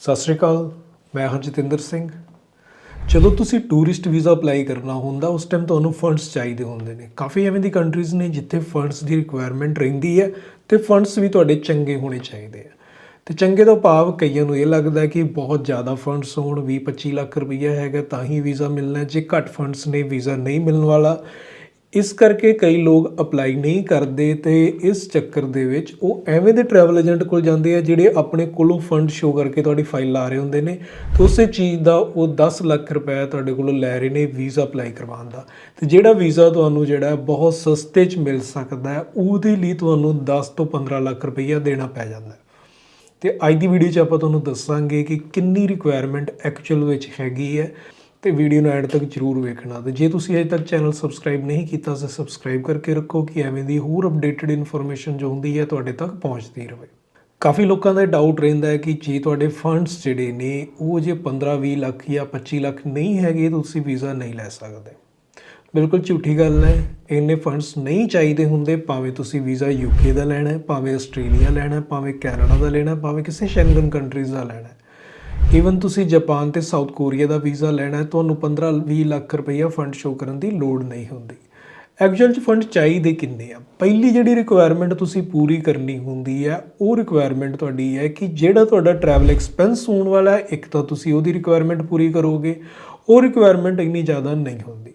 ਸਤਿ ਸ਼੍ਰੀ ਅਕਾਲ, ਮੈਂ ਹਾਂ ਜਤਿੰਦਰ ਸਿੰਘ। ਜਦੋਂ ਤੁਸੀਂ ਟੂਰਿਸਟ ਵੀਜ਼ਾ ਅਪਲਾਈ ਕਰਨਾ ਹੁੰਦਾ, ਉਸ ਟਾਈਮ ਤੁਹਾਨੂੰ ਫੰਡਸ ਚਾਹੀਦੇ ਹੁੰਦੇ ਨੇ। ਕਾਫੀ ਐਵੇਂ ਦੀ ਕੰਟਰੀਜ਼ ਨੇ ਜਿੱਥੇ ਫੰਡਸ ਦੀ ਰਿਕੁਆਇਰਮੈਂਟ ਰਹਿੰਦੀ ਹੈ ਤੇ ਫੰਡਸ ਵੀ ਤੁਹਾਡੇ ਚੰਗੇ ਹੋਣੇ ਚਾਹੀਦੇ ਆ। ਤੇ ਚੰਗੇ ਤੋਂ ਭਾਵ ਕਈਆਂ ਨੂੰ ਇਹ ਲੱਗਦਾ ਕਿ ਬਹੁਤ ਜ਼ਿਆਦਾ ਫੰਡਸ ਹੋਣ 20 25 ਲੱਖ ਰੁਪਈਆ ਹੈਗਾ, ਤਾਂ ਹੀ ਵੀਜ਼ਾ ਮਿਲਣਾ ਜੇ ਘੱਟ ਫੰਡਸ ਨੇ ਵੀਜ਼ਾ ਨਹੀਂ ਮਿਲਣ ਵਾਲਾ ਇਸ ਕਰਕੇ ਕਈ ਲੋਕ ਅਪਲਾਈ ਨਹੀਂ ਕਰਦੇ ਤੇ ਇਸ ਚੱਕਰ ਦੇ ਵਿੱਚ ਉਹ ਐਵੇਂ ਦੇ ਟਰੈਵਲ ਏਜੰਟ ਕੋਲ ਜਾਂਦੇ ਆ ਜਿਹੜੇ ਆਪਣੇ ਕੋਲੋਂ ਫੰਡ ਸ਼ੋ ਕਰਕੇ ਤੁਹਾਡੀ ਫਾਈਲ ਲਾ ਰਹੇ ਹੁੰਦੇ ਨੇ ਤੇ ਉਸੇ ਚੀਜ਼ ਦਾ ਉਹ 10 ਲੱਖ ਰੁਪਏ ਤੁਹਾਡੇ ਕੋਲੋਂ ਲੈ ਰਹੇ ਨੇ ਵੀਜ਼ਾ ਅਪਲਾਈ ਕਰਵਾਉਣ ਦਾ। ਤੇ ਜਿਹੜਾ ਵੀਜ਼ਾ ਤੁਹਾਨੂੰ ਜਿਹੜਾ ਬਹੁਤ ਸਸਤੇ 'ਚ ਮਿਲ ਸਕਦਾ ਹੈ, ਉਹਦੇ ਲਈ ਤੁਹਾਨੂੰ 10 ਤੋਂ 15 ਲੱਖ ਰੁਪਈਆ ਦੇਣਾ ਪੈ ਜਾਂਦਾ ਹੈ। ਤੇ ਅੱਜ ਦੀ ਵੀਡੀਓ 'ਚ ਆਪਾਂ ਤੁਹਾਨੂੰ ਦੱਸਾਂਗੇ ਕਿ ਕਿੰਨੀ ਰਿਕੁਆਇਰਮੈਂਟ ਐਕਚੁਅਲ ਵਿੱਚ ਹੈਗੀ ਹੈ। ਤੇ ਵੀਡੀਓ ਨੂੰ ਐਂਡ ਤੱਕ ਜਰੂਰ ਵੇਖਣਾ। ਤੇ ਜੇ ਤੁਸੀਂ ਅਜੇ ਤੱਕ ਚੈਨਲ ਸਬਸਕ੍ਰਾਈਬ ਨਹੀਂ ਕੀਤਾ, ਤਾਂ ਸਬਸਕ੍ਰਾਈਬ ਕਰਕੇ ਰੱਖੋ ਕਿ ਐਵੇਂ ਦੀ ਹੋਰ ਅਪਡੇਟਡ ਇਨਫੋਰਮੇਸ਼ਨ ਜੋ ਹੁੰਦੀ ਹੈ ਤੁਹਾਡੇ ਤੱਕ ਪਹੁੰਚਦੀ ਰਹੇ। ਕਾਫੀ ਲੋਕਾਂ ਦਾ ਡਾਊਟ ਰਹਿੰਦਾ ਹੈ ਕਿ ਜੇ ਤੁਹਾਡੇ ਫੰਡਸ ਜਿਹੜੇ ਨੇ, ਉਹ ਜੇ 15 20 ਲੱਖ ਜਾਂ 25 ਲੱਖ ਨਹੀਂ ਹੈਗੇ, ਤਾਂ ਤੁਸੀਂ ਵੀਜ਼ਾ ਨਹੀਂ ਲੈ ਸਕਦੇ। ਬਿਲਕੁਲ ਝੂਠੀ ਗੱਲ ਹੈ, ਇੰਨੇ ਫੰਡਸ ਨਹੀਂ ਚਾਹੀਦੇ ਹੁੰਦੇ, ਭਾਵੇਂ ਤੁਸੀਂ ਵੀਜ਼ਾ ਯੂਕੇ ਦਾ ਲੈਣਾ ਹੈ, ਭਾਵੇਂ ਆਸਟ੍ਰੇਲੀਆ ਲੈਣਾ ਹੈ, ਭਾਵੇਂ ਕੈਨੇਡਾ ਦਾ ਲੈਣਾ ਹੈ, ਭਾਵੇਂ ਕਿਸੇ ਸ਼ੈਂਗਨ ਕੰਟਰੀਜ਼ ਦਾ ਲੈਣਾ ਹੈ। ਈਵਨ ਤੁਸੀਂ ਜਾਪਾਨ ਤੇ ਸਾਊਥ ਕੋਰੀਆ ਦਾ ਵੀਜ਼ਾ ਲੈਣਾ ਹੈ, ਤੁਹਾਨੂੰ 15-20 ਲੱਖ ਰੁਪਈਆ ਫੰਡ ਸ਼ੋ ਕਰਨ ਦੀ ਲੋੜ ਨਹੀਂ ਹੁੰਦੀ। ਐਕਚੁਅਲ ਚ ਫੰਡ ਚਾਹੀਦੇ ਕਿੰਨੇ ਆ? ਪਹਿਲੀ ਜਿਹੜੀ ਰਿਕੁਆਇਰਮੈਂਟ ਤੁਸੀਂ ਪੂਰੀ ਕਰਨੀ ਹੁੰਦੀ ਹੈ, ਉਹ ਰਿਕੁਆਇਰਮੈਂਟ ਤੁਹਾਡੀ ਹੈ ਕਿ ਜਿਹੜਾ ਤੁਹਾਡਾ ਟਰੈਵਲ ਐਕਸਪੈਂਸ ਹੋਣ ਵਾਲਾ ਹੈ, ਇੱਕ ਤਾਂ ਤੁਸੀਂ ਉਹਦੀ ਰਿਕੁਆਇਰਮੈਂਟ ਪੂਰੀ ਕਰੋਗੇ, ਉਹ ਰਿਕੁਆਇਰਮੈਂਟ ਇੰਨੀ ਜ਼ਿਆਦਾ ਨਹੀਂ ਹੁੰਦੀ।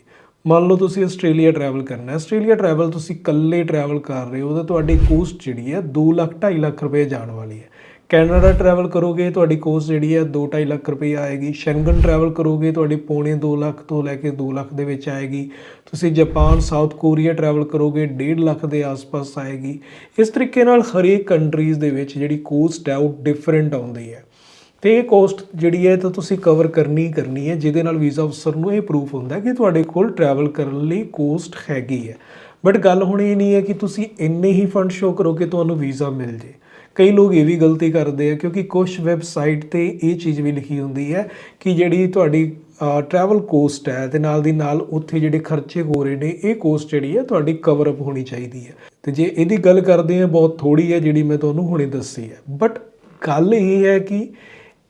ਮੰਨ ਲਓ ਤੁਸੀਂ ਆਸਟ੍ਰੇਲੀਆ ਟਰੈਵਲ ਕਰਨਾ ਹੈ ਆਸਟ੍ਰੇਲੀਆ ਟਰੈਵਲ ਤੁਸੀਂ ਇਕੱਲੇ ਟਰੈਵਲ ਕਰ ਰਹੇ ਹੋ ਤਾਂ ਤੁਹਾਡੀ ਕੋਸਟ ਜਿਹੜੀ ਹੈ 2 ਲੱਖ 2.5 ਲੱਖ ਰੁਪਏ ਜਾਣ ਵਾਲੀ ਹੈ। ਕੈਨੇਡਾ ਟਰੈਵਲ ਕਰੋਗੇ, ਤੁਹਾਡੀ ਕੋਸਟ ਜਿਹੜੀ ਹੈ 2.5 ਲੱਖ ਰੁਪਏ ਆਏਗੀ। ਸ਼ੈਂਗਨ ਟਰੈਵਲ ਕਰੋਗੇ, ਤੁਹਾਡੀ ਪੌਣੇ 2 ਲੱਖ ਤੋਂ ਲੈ ਕੇ 2 ਲੱਖ ਦੇ ਵਿੱਚ ਆਏਗੀ। ਤੁਸੀਂ ਜਾਪਾਨ, ਸਾਊਥ ਕੋਰੀਆ ਟਰੈਵਲ ਕਰੋਗੇ 1.5 ਲੱਖ ਦੇ ਆਸ-ਪਾਸ ਆਏਗੀ। ਇਸ ਤਰੀਕੇ ਨਾਲ ਹਰੇਕ ਕੰਟਰੀਜ਼ ਦੇ ਵਿੱਚ ਜਿਹੜੀ ਕੋਸਟ ਹੈ, ਉਹ ਡਿਫਰੈਂਟ ਆਉਂਦੀ ਹੈ। ਤੇ ਇਹ ਕੋਸਟ ਜਿਹੜੀ ਹੈ ਤਾਂ ਤੁਸੀਂ ਕਵਰ ਕਰਨੀ ਹੀ ਕਰਨੀ ਹੈ, ਜਿਹਦੇ ਨਾਲ ਵੀਜ਼ਾ ਅਫਸਰ ਨੂੰ ਇਹ ਪ੍ਰੂਫ ਹੁੰਦਾ ਕਿ ਤੁਹਾਡੇ ਕੋਲ ਟਰੈਵਲ ਕਰਨ ਲਈ ਕੋਸਟ ਹੈਗੀ ਹੈ। ਬਟ ਗੱਲ ਹੁਣ ਇਹ ਨਹੀਂ ਹੈ ਕਿ ਤੁਸੀਂ ਇੰਨੇ ਹੀ ਫੰਡ ਸ਼ੋ ਕਰੋ ਕਿ ਤੁਹਾਨੂੰ ਵੀਜ਼ਾ ਮਿਲ ਜੇ। ਕਈ ਲੋਕ ਇਹ ਵੀ ਗਲਤੀ ਕਰਦੇ ਆ ਕਿਉਂਕਿ ਕੁਝ ਵੈਬਸਾਈਟ ਤੇ ਇਹ ਚੀਜ਼ ਵੀ ਲਿਖੀ ਹੁੰਦੀ ਹੈ ਕਿ ਜਿਹੜੀ ਤੁਹਾਡੀ ਟਰੈਵਲ ਕੋਸਟ ਹੈ ਤੇ ਨਾਲ ਦੀ ਨਾਲ ਉੱਥੇ ਜਿਹੜੇ ਖਰਚੇ ਹੋ ਰਹੇ ਨੇ, ਇਹ ਕੋਸਟ ਜਿਹੜੀ ਹੈ ਤੁਹਾਡੀ ਕਵਰ ਅਪ ਹੋਣੀ ਚਾਹੀਦੀ ਹੈ। ਤੇ ਜੇ ਇਹਦੀ ਗੱਲ ਕਰਦੇ ਆ, ਬਹੁਤ ਥੋੜੀ ਹੈ ਜਿਹੜੀ ਮੈਂ ਤੁਹਾਨੂੰ ਹੁਣੇ ਦੱਸੀ ਹੈ। ਬਟ ਗੱਲ ਇਹ ਹੈ ਕਿ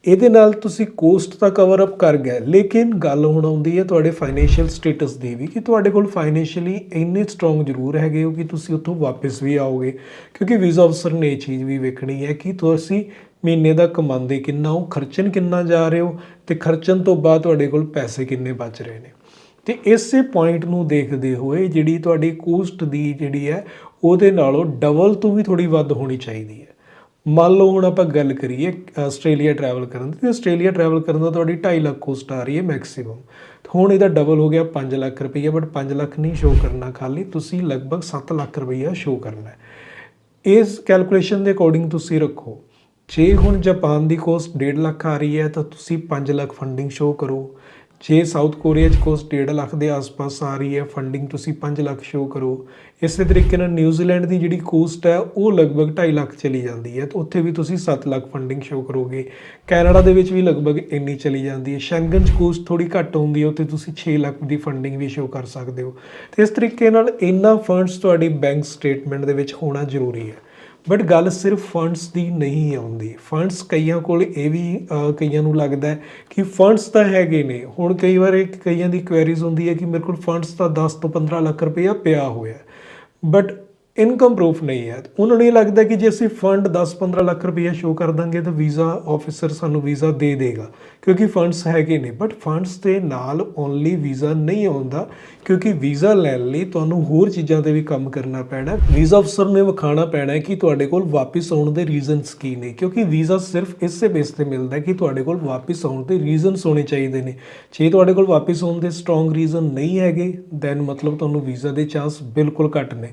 ਇਹਦੇ ਨਾਲ ਤੁਸੀਂ ਕੋਸਟ ਤਾਂ ਕਵਰ ਅਪ ਕਰ ਗਏ ਲੇਕਿਨ ਗੱਲ ਹੁਣ ਆਉਂਦੀ ਹੈ ਤੁਹਾਡੇ ਫਾਈਨੈਂਸ਼ੀਅਲ ਸਟੇਟਸ ਦੀ ਵੀ, ਕਿ ਤੁਹਾਡੇ ਕੋਲ ਫਾਈਨੈਂਸ਼ੀਅਲੀ ਇੰਨੇ ਸਟਰੋਂਗ ਜ਼ਰੂਰ ਹੈਗੇ ਹੋ ਕਿ ਤੁਸੀਂ ਉੱਥੋਂ ਵਾਪਸ ਵੀ ਆਓਗੇ, ਕਿਉਂਕਿ ਵੀਜ਼ਾ ਅਫਸਰ ਨੇ ਇਹ ਚੀਜ਼ ਵੀ ਵੇਖਣੀ ਹੈ ਕਿ ਤੁਸੀਂ ਮਹੀਨੇ ਦਾ ਕਮਾਉਂਦੇ ਕਿੰਨਾ ਹੋ ਖਰਚਣ ਕਿੰਨਾ ਜਾ ਰਹੇ ਹੋ ਤੇ ਖਰਚਣ ਤੋਂ ਬਾਅਦ ਤੁਹਾਡੇ ਕੋਲ ਪੈਸੇ ਕਿੰਨੇ ਬਚ ਰਹੇ ਨੇ। ਤੇ ਇਸੇ ਪੁਆਇੰਟ ਨੂੰ ਦੇਖਦੇ ਹੋਏ ਜਿਹੜੀ ਤੁਹਾਡੀ ਕੋਸਟ ਦੀ ਜਿਹੜੀ ਹੈ, ਉਹਦੇ ਨਾਲੋਂ ਡਬਲ ਤੋਂ ਵੀ ਥੋੜੀ ਵੱਧ ਹੋਣੀ ਚਾਹੀਦੀ ਹੈ। ਮੰਨ ਲਓ ਹੁਣ ਆਪਾਂ ਗੱਲ ਕਰੀਏ, ਆਸਟ੍ਰੇਲੀਆ ਟਰੈਵਲ ਕਰਨ ਦੀ, ਤੇ ਆਸਟ੍ਰੇਲੀਆ ਟਰੈਵਲ ਕਰਨ ਦਾ ਤੁਹਾਡੀ 2.5 ਲੱਖ ਕੋਸਟ ਆ ਰਹੀ ਹੈ ਮੈਕਸਿਮਮ ਹੁਣ ਇਹਦਾ ਡਬਲ ਹੋ ਗਿਆ 5 ਲੱਖ ਰੁਪਈਆ ਬਟ 5 ਲੱਖ ਨਹੀਂ ਸ਼ੋ ਕਰਨਾ ਖਾਲੀ, ਤੁਸੀਂ ਲਗਭਗ 7 ਲੱਖ ਰੁਪਈਆ ਸ਼ੋ ਕਰਨਾ ਹੈ। ਇਸ ਕੈਲਕੂਲੇਸ਼ਨ ਦੇ ਅਕੋਰਡਿੰਗ ਤੁਸੀਂ ਰੱਖੋ। ਜੇ ਹੁਣ ਜਾਪਾਨ ਦੀ ਕੋਸਟ 1.5 ਲੱਖ ਆ ਰਹੀ ਹੈ, ਤਾਂ ਤੁਸੀਂ 5 ਲੱਖ ਫੰਡਿੰਗ ਸ਼ੋ ਕਰੋ। ਜੇ ਸਾਊਥ ਕੋਰੀਆ 'ਚ ਕੋਸਟ 1.5 ਲੱਖ ਦੇ ਆਸ-ਪਾਸ ਆ ਰਹੀ ਹੈ ਫੰਡਿੰਗ ਤੁਸੀਂ 5 ਲੱਖ ਸ਼ੋ ਕਰੋ, ਇਸੇ ਤਰੀਕੇ ਨਾਲ ਨਿਊਜ਼ੀਲੈਂਡ ਦੀ ਜਿਹੜੀ ਕੋਸਟ ਹੈ, ਉਹ ਲਗਭਗ 2.5 ਲੱਖ ਚਲੀ ਜਾਂਦੀ ਹੈ ਤਾਂ ਉੱਥੇ ਵੀ ਤੁਸੀਂ 7 ਲੱਖ ਫੰਡਿੰਗ ਸ਼ੋ ਕਰੋਗੇ। ਕੈਨੇਡਾ ਦੇ ਵਿੱਚ ਵੀ ਲਗਭਗ ਇੰਨੀ ਚਲੀ ਜਾਂਦੀ ਹੈ। ਸ਼ੈਂਗਨ 'ਚ ਕੋਸਟ ਥੋੜੀ ਘੱਟ ਹੁੰਦੀ ਹੈ, ਉੱਥੇ ਤੁਸੀਂ 6 ਲੱਖ ਦੀ ਫੰਡਿੰਗ ਵੀ ਸ਼ੋ ਕਰ ਸਕਦੇ ਹੋ। ਤੇ ਇਸ ਤਰੀਕੇ ਨਾਲ ਇੰਨਾ ਫੰਡਸ ਤੁਹਾਡੀ ਬੈਂਕ ਸਟੇਟਮੈਂਟ ਦੇ ਵਿੱਚ ਹੋਣਾ ਜ਼ਰੂਰੀ ਹੈ। ਬਟ ਗੱਲ ਸਿਰਫ ਫੰਡਸ ਦੀ ਨਹੀਂ ਆਉਂਦੀ। ਫੰਡਸ ਕਈਆਂ ਕੋਲ ਇਹ ਵੀ ਕਈਆਂ ਨੂੰ ਲੱਗਦਾ ਕਿ ਫੰਡਸ ਤਾਂ ਹੈਗੇ ਨੇ। ਹੁਣ ਕਈ ਵਾਰ ਇੱਕ ਕਈਆਂ ਦੀ ਕੁਐਰੀਜ਼ ਹੁੰਦੀ ਹੈ ਕਿ ਮੇਰੇ ਕੋਲ ਫੰਡਸ ਤਾਂ 10 ਤੋਂ 15 ਲੱਖ ਰੁਪਇਆ ਪਿਆ ਹੋਇਆ ਬਟ ਇਨਕਮ ਪ੍ਰੂਫ ਨਹੀਂ ਹੈ। ਉਹਨਾਂ ਨੂੰ ਇਹ ਲੱਗਦਾ ਕਿ ਜੇ ਅਸੀਂ ਫੰਡ 10-15 ਲੱਖ ਰੁਪਇਆ ਸ਼ੋ ਕਰ ਦਾਂਗੇ ਤਾਂ ਵੀਜ਼ਾ ਆਫੀਸਰ ਸਾਨੂੰ ਵੀਜ਼ਾ ਦੇ ਦੇਗਾ। ਕਿਉਂਕਿ ਫੰਡਸ ਹੈਗੇ ਨੇ ਬਟ ਫੰਡਸ ਦੇ ਨਾਲ ਓਨਲੀ ਵੀਜ਼ਾ ਨਹੀਂ ਆਉਂਦਾ ਕਿਉਂਕਿ ਵੀਜ਼ਾ ਲੈਣ ਲਈ ਤੁਹਾਨੂੰ ਹੋਰ ਚੀਜ਼ਾਂ ਤੇ ਵੀ ਕੰਮ ਕਰਨਾ ਪੈਣਾ। ਵੀਜ਼ਾ ਅਫਸਰ ਨੇ ਵਿਖਾਣਾ ਪੈਣਾ ਕਿ ਤੁਹਾਡੇ ਕੋਲ ਵਾਪਸ ਆਉਣ ਦੇ ਰੀਜ਼ਨਸ ਕੀ ਨੇ। ਕਿਉਂਕਿ ਵੀਜ਼ਾ ਸਿਰਫ ਇਸੇ ਬੇਸ ਤੇ ਮਿਲਦਾ ਕਿ ਤੁਹਾਡੇ ਕੋਲ ਵਾਪਸ ਆਉਣ ਦੇ ਰੀਜ਼ਨਸ ਹੋਣੇ ਚਾਹੀਦੇ ਨੇ। ਜੇ ਤੁਹਾਡੇ ਕੋਲ ਵਾਪਸ ਆਉਣ ਦੇ ਸਟਰੋਂਗ ਰੀਜ਼ਨ ਨਹੀਂ ਹੈਗੇ ਦੈਨ ਮਤਲਬ ਤੁਹਾਨੂੰ ਵੀਜ਼ਾ ਦੇ ਚਾਂਸ ਬਿਲਕੁਲ ਘੱਟ ਨੇ।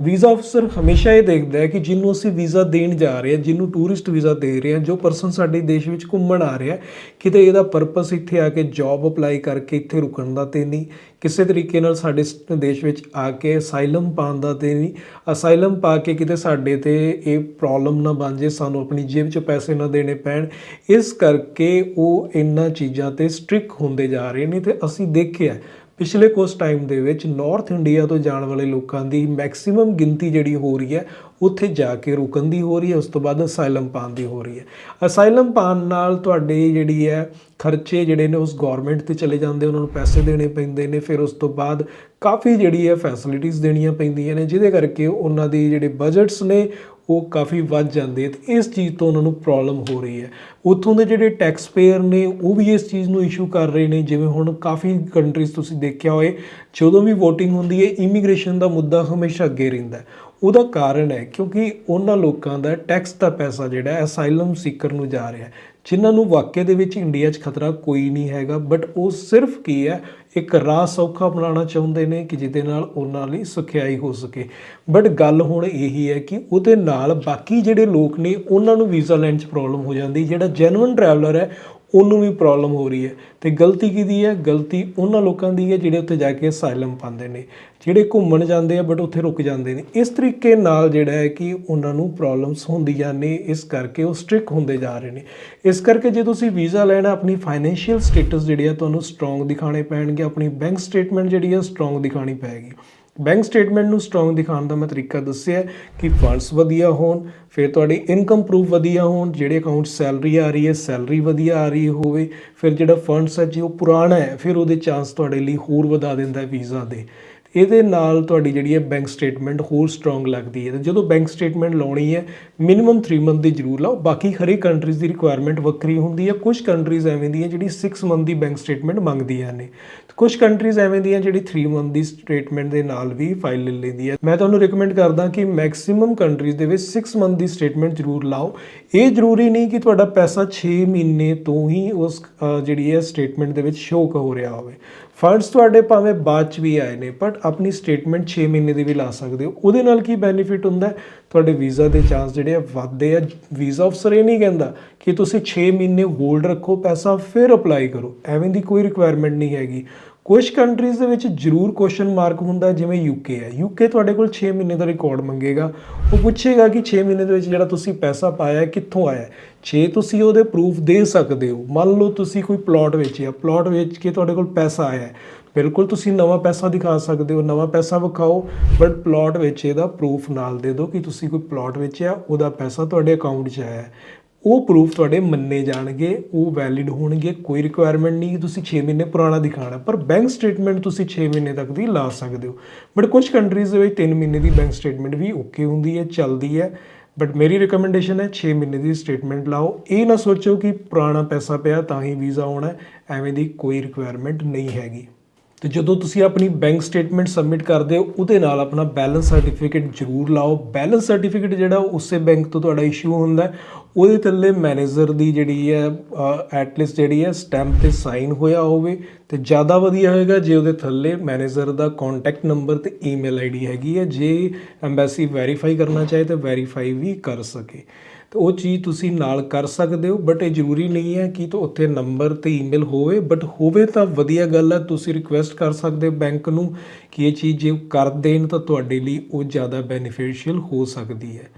ਵੀਜ਼ਾ ਅਫਸਰ ਹਮੇਸ਼ਾ ਇਹ ਦੇਖਦਾ ਹੈ ਕਿ ਜਿਹਨੂੰ ਅਸੀਂ ਵੀਜ਼ਾ ਦੇਣ ਜਾ ਰਹੇ ਹਾਂ, ਜਿਹਨੂੰ ਟੂਰਿਸਟ ਵੀਜ਼ਾ ਦੇ ਰਹੇ ਹਾਂ, ਜੋ ਪਰਸਨ ਸਾਡੇ ਦੇਸ਼ ਵਿੱਚ ਘੁੰਮਣ ਆ ਰਿਹਾ ਕਿਤੇ ਇਹਦਾ ਪਰਪਸ ਇੱਥੇ ਆ ਕੇ ਜੌਬ ਅਪਲਾਈ ਕਰਕੇ ਇੱਥੇ ਰੁਕਣ ਦਾ ਤੇ ਨਹੀਂ, ਕਿਸੇ ਤਰੀਕੇ ਨਾਲ ਸਾਡੇ ਦੇਸ਼ ਵਿੱਚ ਆ ਕੇ ਅਸਾਈਲਮ ਪਾਉਣ ਦਾ ਤੇ ਨਹੀਂ ਅਸਾਈਲਮ ਪਾ ਕੇ ਕਿਤੇ ਸਾਡੇ ਤੇ ਇਹ ਪ੍ਰੋਬਲਮ ਨਾ ਬਣ ਜੇ ਸਾਨੂੰ ਆਪਣੀ ਜੇਬ 'ਚ ਪੈਸੇ ਨਾ ਦੇਣੇ ਪੈਣ, ਇਸ ਕਰਕੇ ਉਹ ਇਹਨਾਂ ਚੀਜ਼ਾਂ ਤੇ ਸਟ੍ਰਿਕ ਹੁੰਦੇ ਜਾ ਰਹੇ ਨੇ ਤੇ ਅਸੀਂ ਦੇਖਿਆ ਪਿਛਲੇ ਕੁਝ ਟਾਈਮ ਦੇ ਵਿੱਚ ਨਾਰਥ ਇੰਡੀਆ ਤੋਂ ਜਾਣ ਵਾਲੇ ਲੋਕਾਂ ਦੀ ਮੈਕਸਿਮਮ ਗਿਣਤੀ ਜਿਹੜੀ ਹੋ ਰਹੀ ਹੈ, ਉੱਥੇ ਜਾ ਕੇ ਰੁਕਣ ਦੀ ਹੋ ਰਹੀ ਹੈ, ਉਸ ਤੋਂ ਬਾਅਦ ਅਸਾਈਲਮ ਪਾਉਣ ਦੀ ਹੋ ਰਹੀ ਹੈ। ਅਸਾਈਲਮ ਪਾਉਣ ਨਾਲ ਤੁਹਾਡੇ ਜਿਹੜੀ ਹੈ ਖਰਚੇ ਜਿਹੜੇ ਨੇ, ਉਸ ਗਵਰਨਮੈਂਟ ਤੇ ਚਲੇ ਜਾਂਦੇ, ਉਹਨਾਂ ਨੂੰ ਪੈਸੇ ਦੇਣੇ ਪੈਂਦੇ ਨੇ, ਫਿਰ ਉਸ ਤੋਂ ਬਾਅਦ ਕਾਫੀ ਜਿਹੜੀ ਹੈ ਫੈਸਿਲਿਟੀਆਂ ਦੇਣੀਆਂ ਪੈਂਦੀਆਂ ਨੇ, ਜਿਹਦੇ ਕਰਕੇ ਉਹਨਾਂ ਦੇ ਜਿਹੜੇ ਬਜਟਸ ਨੇ ਉਹ ਕਾਫੀ ਵੱਧ ਜਾਂਦੇ ਤੇ ਇਸ ਚੀਜ਼ ਤੋਂ ਉਹਨਾਂ ਨੂੰ ਪ੍ਰੋਬਲਮ ਹੋ ਰਹੀ ਹੈ। ਉੱਥੋਂ ਦੇ ਜਿਹੜੇ ਟੈਕਸ ਪੇਅਰ ਨੇ, ਉਹ ਵੀ ਇਸ ਚੀਜ਼ ਨੂੰ ਇਸ਼ੂ ਕਰ ਰਹੇ ਨੇ। ਜਿਵੇਂ ਹੁਣ ਕਾਫੀ ਕੰਟਰੀਜ਼ ਤੁਸੀਂ ਦੇਖਿਆ ਹੋਏ, ਜਦੋਂ ਵੀ VOTING ਹੁੰਦੀ ਹੈ ਇਮੀਗ੍ਰੇਸ਼ਨ ਦਾ ਮੁੱਦਾ ਹਮੇਸ਼ਾ ਅੱਗੇ ਰਹਿੰਦਾ ਉਹਦਾ ਕਾਰਨ ਹੈ ਕਿਉਂਕਿ ਉਹਨਾਂ ਲੋਕਾਂ ਦਾ ਟੈਕਸ ਦਾ ਪੈਸਾ ਜਿਹੜਾ ਹੈ ਅਸਾਈਲਮ ਸੀਕਰ ਨੂੰ ਜਾ ਰਿਹਾ ਹੈ। ਜਿਨ੍ਹਾਂ ਨੂੰ ਵਾਕਿਆ ਦੇ ਵਿੱਚ ਇੰਡੀਆ 'ਚ ਖਤਰਾ ਕੋਈ ਨਹੀਂ ਹੈਗਾ ਬਟ ਉਹ ਸਿਰਫ ਕੀ ਹੈ ਇੱਕ ਰਾਹ ਸੌਖਾ ਬਣਾਉਣਾ ਚਾਹੁੰਦੇ ਨੇ ਕਿ ਜਿਹਦੇ ਨਾਲ ਉਹਨਾਂ ਲਈ ਸੁਖਿਆਈ ਹੋ ਸਕੇ। ਬਟ ਗੱਲ ਹੁਣ ਇਹੀ ਹੈ ਕਿ ਉਹਦੇ ਨਾਲ ਬਾਕੀ ਜਿਹੜੇ ਲੋਕ ਨੇ, ਉਹਨਾਂ ਨੂੰ ਵੀਜ਼ਾ ਲੈਣ 'ਚ ਪ੍ਰੋਬਲਮ ਹੋ ਜਾਂਦੀ। ਜਿਹੜਾ ਜੈਨੂਇਨ ਟਰੈਵਲਰ ਹੈ ਉਹਨੂੰ ਵੀ ਪ੍ਰੋਬਲਮ ਹੋ ਰਹੀ ਹੈ। ਤੇ ਗਲਤੀ ਕਿਹਦੀ ਹੈ? ਗਲਤੀ ਉਹਨਾਂ ਲੋਕਾਂ ਦੀ ਹੈ ਜਿਹੜੇ ਉੱਥੇ ਜਾ ਕੇ ਅਸਾਈਲਮ ਪਾਉਂਦੇ ਨੇ। ਜਿਹੜੇ ਘੁੰਮਣ ਜਾਂਦੇ ਆ ਬਟ ਉੱਥੇ ਰੁਕ ਜਾਂਦੇ ਨੇ। ਇਸ ਤਰੀਕੇ ਨਾਲ ਜਿਹੜਾ ਹੈ ਕਿ ਉਹਨਾਂ ਨੂੰ ਪ੍ਰੋਬਲਮਸ ਹੁੰਦੀਆਂ ਨੇ। ਇਸ ਕਰਕੇ ਉਹ ਸਟ੍ਰਿਕ ਹੁੰਦੇ ਜਾ ਰਹੇ ਨੇ। ਇਸ ਕਰਕੇ ਜੇ ਤੁਸੀਂ ਵੀਜ਼ਾ ਲੈਣਾ, ਆਪਣੀ ਫਾਈਨੈਂਸ਼ੀਅਲ ਸਟੇਟਸ ਜਿਹੜੀ ਆ ਤੁਹਾਨੂੰ ਸਟਰੋਂਗ ਦਿਖਾਣੇ ਪੈਣਗੇ। ਆਪਣੀ ਬੈਂਕ ਸਟੇਟਮੈਂਟ ਜਿਹੜੀ ਆ ਸਟਰੋਂਗ ਦਿਖਾਣੀ ਪਏਗੀ। ਬੈਂਕ ਸਟੇਟਮੈਂਟ ਨੂੰ ਸਟਰੋਂਗ ਦਿਖਾਉਣ ਦਾ ਮੈਂ ਤਰੀਕਾ ਦੱਸਿਆ ਕਿ ਫੰਡਸ ਵਧੀਆ ਹੋਣ, ਫਿਰ ਤੁਹਾਡੀ ਇਨਕਮ ਪ੍ਰੂਫ ਵਧੀਆ ਹੋਣ, ਜਿਹੜੇ ਅਕਾਊਂਟ ਸੈਲਰੀ ਆ ਰਹੀ ਹੈ ਸੈਲਰੀ ਵਧੀਆ ਆ ਰਹੀ ਹੋਵੇ, ਫਿਰ ਜਿਹੜਾ ਫੰਡਸ ਹੈ ਜੇ ਉਹ ਪੁਰਾਣਾ ਹੈ, ਫਿਰ ਉਹਦੇ ਚਾਂਸ ਤੁਹਾਡੇ ਲਈ ਹੋਰ ਵਧਾ ਦਿੰਦਾ ਹੈ ਵੀਜ਼ਾ ਦੇ। ਇਹਦੇ ਨਾਲ ਤੁਹਾਡੀ ਜਿਹੜੀ ਹੈ ਬੈਂਕ ਸਟੇਟਮੈਂਟ ਹੋਰ ਸਟਰੋਂਗ ਲੱਗਦੀ ਹੈ। ਤੇ ਜਦੋਂ ਬੈਂਕ ਸਟੇਟਮੈਂਟ ਲਾਉਣੀ ਹੈ ਮਿਨੀਮਮ 3 ਮੰਥ ਦੀ ਜ਼ਰੂਰ ਲਾਓ। ਬਾਕੀ ਹਰੇਕ ਕੰਟਰੀਜ਼ ਦੀ ਰਿਕੁਆਇਰਮੈਂਟ ਵੱਖਰੀ ਹੁੰਦੀ ਹੈ। ਕੁਝ ਕੰਟਰੀਜ਼ ਐਵੇਂ ਦੀਆਂ ਜਿਹੜੀ 6 ਮੰਥ ਦੀ ਬੈਂਕ ਸਟੇਟਮੈਂਟ ਮੰਗਦੀਆਂ ਨੇ। ਤੇ ਕੁਝ ਕੰਟਰੀਜ਼ ਐਵੇਂ ਦੀਆਂ ਜਿਹੜੀ 3 ਮੰਥ ਦੀ ਸਟੇਟਮੈਂਟ ਦੇ ਨਾਲ ਵੀ ਫਾਈਲ ਲੈ ਲੈਂਦੀ ਹੈ। ਮੈਂ ਤੁਹਾਨੂੰ ਰეკਮੈਂਡ ਕਰਦਾ ਕਿ ਮੈਕਸਿਮਮ ਕੰਟਰੀਜ਼ ਦੇ ਵਿੱਚ 6 ਮੰਥ ਦੀ ਸਟੇਟਮੈਂਟ ਜ਼ਰੂਰ ਲਾਓ। ਇਹ ਜ਼ਰੂਰੀ ਨਹੀਂ ਕਿ ਤੁਹਾਡਾ ਪੈਸਾ 6 ਮਹੀਨੇ ਤੋਂ ਹੀ ਉਸ ਜਿਹੜੀ ਹੈ ਸਟੇਟਮੈਂਟ ਦੇ ਵਿੱਚ ਸ਼ੋਅ ਹੋ ਰਿਹਾ ਹੋਵੇ। ਫੰਡਸ ਤੁਹਾਡੇ ਭਾਵੇਂ ਬਾਅਦ ਚ ਵੀ ਆਏ ਨੇ ਬਟ ਆਪਣੀ ਸਟੇਟਮੈਂਟ 6 ਮਹੀਨੇ ਦੀ ਵੀ ਲਾ ਸਕਦੇ ਹੋ। ਉਹਦੇ ਨਾਲ ਕੀ ਬੈਨੀਫਿਟ ਹੁੰਦਾ ਤੁਹਾਡੇ ਵੀਜ਼ਾ ਦੇ ਚਾਂਸ ਜਿਹੜੇ ਆ ਵੱਧਦੇ ਆ। ਵੀਜ਼ਾ ਅਫਸਰ ਇਹ ਨਹੀਂ ਕਹਿੰਦਾ ਕਿ ਤੁਸੀਂ 6 ਮਹੀਨੇ ਹੋਲਡ ਰੱਖੋ, ਪੈਸਾ ਫਿਰ ਅਪਲਾਈ ਕਰੋ। ਐਵੇਂ ਦੀ ਕੋਈ ਰਿਕੁਆਇਰਮੈਂਟ ਨਹੀਂ ਹੈਗੀ। ਕੁਝ ਕੰਟਰੀਜ਼ ਦੇ ਵਿੱਚ ਜ਼ਰੂਰ ਕੁਐਸਚਨ ਮਾਰਕ ਹੁੰਦਾ ਜਿਵੇਂ ਯੂਕੇ ਹੈ। ਯੂਕੇ ਤੁਹਾਡੇ ਕੋਲ 6 ਮਹੀਨੇ ਦਾ ਰਿਕਾਰਡ ਮੰਗੇਗਾ। ਉਹ ਪੁੱਛੇਗਾ ਕਿ 6 ਮਹੀਨੇ ਦੇ ਵਿੱਚ ਜਿਹੜਾ ਤੁਸੀਂ ਪੈਸਾ ਪਾਇਆ ਕਿੱਥੋਂ ਆਇਆ ਹੈ? ਜੇ ਤੁਸੀਂ ਉਹਦੇ ਪ੍ਰੂਫ ਦੇ ਸਕਦੇ ਹੋ, ਮੰਨ ਲਓ ਤੁਸੀਂ ਕੋਈ ਪਲਾਟ ਵੇਚਿਆ ਪਲਾਟ ਵੇਚ ਕੇ ਤੁਹਾਡੇ ਕੋਲ ਪੈਸਾ ਆਇਆ ਬਿਲਕੁਲ ਤੁਸੀਂ ਨਵਾਂ ਪੈਸਾ ਦਿਖਾ ਸਕਦੇ ਹੋ, ਨਵਾਂ ਪੈਸਾ ਵਿਖਾਓ ਬਟ ਪਲਾਟ ਵੇਚੇ ਦਾ ਪ੍ਰੂਫ ਨਾਲ ਦੇ ਦਿਓ ਕਿ ਤੁਸੀਂ ਕੋਈ ਪਲਾਟ ਵੇਚਿਆ ਉਹਦਾ ਪੈਸਾ ਤੁਹਾਡੇ ਅਕਾਊਂਟ 'ਚ ਆਇਆ। ਉਹ ਪ੍ਰੂਫ ਤੁਹਾਡੇ ਮੰਨੇ ਜਾਣਗੇ, ਉਹ ਵੈਲਿਡ ਹੋਣਗੇ, ਕੋਈ ਰਿਕੁਆਇਰਮੈਂਟ ਨਹੀਂ ਕਿ ਤੁਸੀਂ 6 ਮਹੀਨੇ ਪੁਰਾਣਾ ਦਿਖਾਣਾ ਪਰ ਬੈਂਕ ਸਟੇਟਮੈਂਟ ਤੁਸੀਂ 6 ਮਹੀਨੇ ਤੱਕ ਦੀ ਲਾ ਸਕਦੇ ਹੋ। ਬਟ ਕੁਝ ਕੰਟਰੀਜ਼ ਦੇ ਵਿੱਚ 3 ਮਹੀਨੇ ਦੀ ਬੈਂਕ ਸਟੇਟਮੈਂਟ ਵੀ ਓਕੇ ਹੁੰਦੀ ਹੈ, ਚੱਲਦੀ ਹੈ। ਬਟ ਮੇਰੀ ਰਿਕਮੈਂਡੇਸ਼ਨ ਹੈ 6 ਮਹੀਨੇ ਦੀ ਸਟੇਟਮੈਂਟ ਲਾਓ। ਇਹ ਨਾ ਸੋਚੋ ਕਿ ਪੁਰਾਣਾ ਪੈਸਾ ਪਿਆ ਤਾਂ ਹੀ ਵੀਜ਼ਾ ਆਉਣਾ ਐਵੇਂ ਦੀ ਕੋਈ ਰਿਕੁਆਇਰਮੈਂਟ ਨਹੀਂ ਹੈਗੀ। ਤੇ ਜਦੋਂ ਤੁਸੀਂ ਆਪਣੀ ਬੈਂਕ ਸਟੇਟਮੈਂਟ ਸਬਮਿਟ ਕਰਦੇ ਹੋ, ਉਹਦੇ ਨਾਲ ਆਪਣਾ ਬੈਲੈਂਸ ਸਰਟੀਫਿਕੇਟ ਜ਼ਰੂਰ ਲਾਓ। ਬੈਲੈਂਸ ਸਰਟੀਫਿਕੇਟ ਜਿਹੜਾ ਉਸੇ ਬੈਂਕ ਤੋਂ ਤੁਹਾਡਾ ਇਸ਼ੂ ਹੁੰਦਾ ਉਹਦੇ ਥੱਲੇ ਮੈਨੇਜਰ ਦੀ ਜਿਹੜੀ ਹੈ ਐਟਲੀਸਟ ਜਿਹੜੀ ਹੈ ਸਟੈਂਪ ਤੇ ਸਾਈਨ ਹੋਇਆ ਹੋਵੇ ਤੇ ਜ਼ਿਆਦਾ ਵਧੀਆ ਹੋਏਗਾ ਜੇ ਉਹਦੇ ਥੱਲੇ ਮੈਨੇਜਰ ਦਾ ਕੰਟੈਕਟ ਨੰਬਰ ਤੇ ਈਮੇਲ ਆਈਡੀ ਹੈਗੀ ਹੈ। ਜੇ ਐਮਬੈਸੀ ਵੈਰੀਫਾਈ ਕਰਨਾ ਚਾਹੇ ਤਾਂ ਵੈਰੀਫਾਈ ਵੀ ਕਰ ਸਕੇ। ਤੇ ਉਹ ਚੀਜ਼ ਤੁਸੀਂ ਨਾਲ ਕਰ ਸਕਦੇ ਹੋ ਬਟ ਇਹ ਜ਼ਰੂਰੀ ਨਹੀਂ ਹੈ ਕਿ ਤਾਂ ਉੱਥੇ ਨੰਬਰ ਤੇ ਈਮੇਲ ਹੋਵੇ ਬਟ ਹੋਵੇ ਤਾਂ ਵਧੀਆ ਗੱਲ ਹੈ, ਤੁਸੀਂ ਰਿਕੁਐਸਟ ਕਰ ਸਕਦੇ ਹੋ ਬੈਂਕ ਨੂੰ ਕਿ ਇਹ ਚੀਜ਼ ਜੇ ਉਹ ਕਰ ਦੇਣ ਤਾਂ ਤੁਹਾਡੇ ਲਈ ਉਹ ਜ਼ਿਆਦਾ ਬੈਨੀਫੀਸ਼ੀਅਲ ਹੋ ਸਕਦੀ ਹੈ।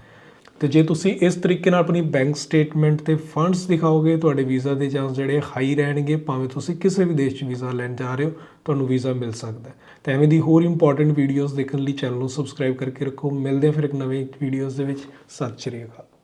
ਤੇ ਜੇ ਤੁਸੀਂ ਇਸ ਤਰੀਕੇ ਨਾਲ ਆਪਣੀ ਬੈਂਕ ਸਟੇਟਮੈਂਟ ਤੇ ਫੰਡਸ ਦਿਖਾਓਗੇ, ਤੁਹਾਡੇ ਵੀਜ਼ਾ ਦੇ ਚਾਂਸ ਜਿਹੜੇ ਹਾਈ ਰਹਿਣਗੇ, ਭਾਵੇਂ ਤੁਸੀਂ ਕਿਸੇ ਵੀ ਦੇਸ਼ 'ਚ ਵੀਜ਼ਾ ਲੈਣ ਜਾ ਰਹੇ ਹੋ, ਤੁਹਾਨੂੰ ਵੀਜ਼ਾ ਮਿਲ ਸਕਦਾ ਹੈ। ਤੇ ਐਵੇਂ ਦੀ ਹੋਰ ਇੰਪੋਰਟੈਂਟ ਵੀਡੀਓਜ਼ ਦੇਖਣ ਲਈ ਚੈਨਲ ਨੂੰ ਸਬਸਕ੍ਰਾਈਬ ਕਰਕੇ ਰੱਖੋ। ਮਿਲਦੇ ਹਾਂ ਫਿਰ ਇੱਕ ਨਵੇਂ ਵੀਡੀਓਜ਼ ਦੇ ਵਿੱਚ। ਸਤਿ ਸ਼੍ਰੀ ਅਕਾਲ।